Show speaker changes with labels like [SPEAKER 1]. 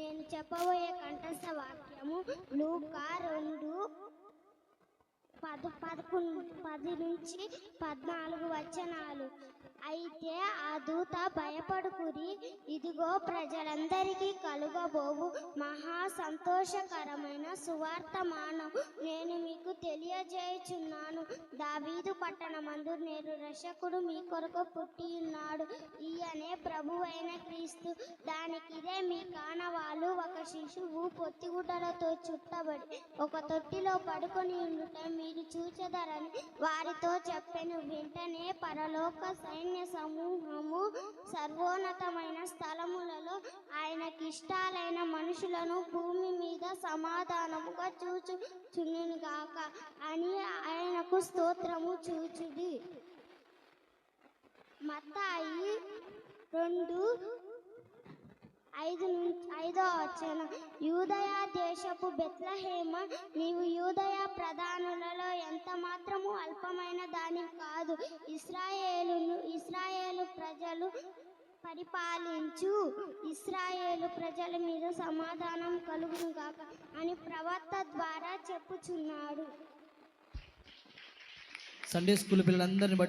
[SPEAKER 1] నేను చెప్పబోయే కంఠస్థ వాక్యము లూకా రెండు పద పదకొండు పది నుంచి పద్నాలుగు వచనాలు. అయితే ఆ దూత భయపడుకురి ఇదిగో ప్రజలందరికీ కలుగబోవు. మహా సంతోషకరమైన సువార్త మానం నేను మీకు తెలియజేయుచున్నాను. దావీదు పట్టణమందు నేను రక్షకుడు మీ కొరకు పుట్టి ఉన్నాడు ఈయనే ప్రభువైన క్రీస్తు. దానికిదే మీ కానవాలు. ఒక శిశువు పొత్తిగుడ్డలతో చుట్టబడి ఒక తొట్టిలో పడుకొని ఉండుట మీరు చూచెదరని వారితో చెప్పెను. వెంటనే పరలోక సైన్య సమూహము సర్వోన్నతమైన స్థలములలో ఆయనకి ఇష్టాలైన మనుషులను భూమి మీద సమాధానముగా చూచు. గాక అని ఆయనకు స్తోత్రము చూచుడి. మత్తాయి రెండు ఐదు నుంచి ఐదో వచ్చిన యూదయ దేశపు బెత్లహేమ నీవు యూదయ ప్రధానులలో ఎంత మాత్రము అల్పమైన దాని కాదు. ఇస్రాయేలును ఇస్రాయేలు ప్రజలు పరిపాలించు. ఇస్రాయేలు ప్రజల మీద సమాధానం కలుగునుగాక అని ప్రవక్త ద్వారా చెప్పుచున్నాడు.
[SPEAKER 2] సండే స్కూల్ పిల్లలందరిని బట్టి